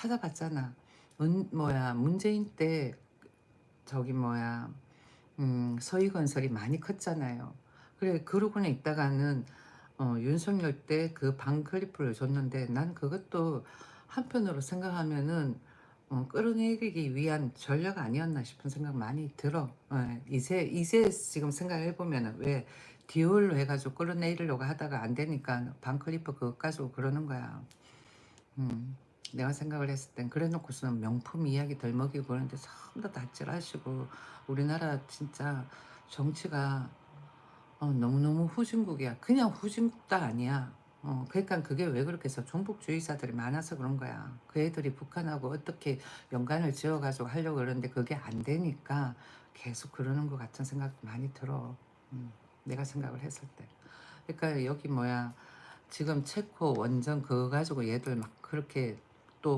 찾아봤잖아. 문, 뭐야 문재인 때 저기 뭐야 음, 서희건설이 많이 컸잖아요. 그래 그러고는 있다가는 어, 윤석열 때 그 방클리프를 줬는데 난 그것도 한편으로 생각하면은 어, 끌어내리기 위한 전략 아니었나 싶은 생각 많이 들어. 어, 이제 이제 지금 생각해 보면은 왜 디올로 해가지고 끌어내리려고 하다가 안 되니까 방클리프 그거 가지고 그러는 거야. 음, 내가 생각을 했을 땐 그래 놓고서는 명품 이야기 덜 먹이고 그러는데 전부 다 다칠하시고 우리나라 진짜 정치가 어, 너무너무 후진국이야. 그냥 후진국도 아니야. 어, 그러니까 그게 왜 그렇게 해서 종북주의자들이 많아서 그런 거야. 그 애들이 북한하고 어떻게 연관을 지어가지고 하려고 그러는데 그게 안 되니까 계속 그러는 것 같은 생각 많이 들어. 음, 내가 생각을 했을 때. 그러니까 여기 뭐야 지금 체코 원전 그거 가지고 얘들 막 그렇게 tô.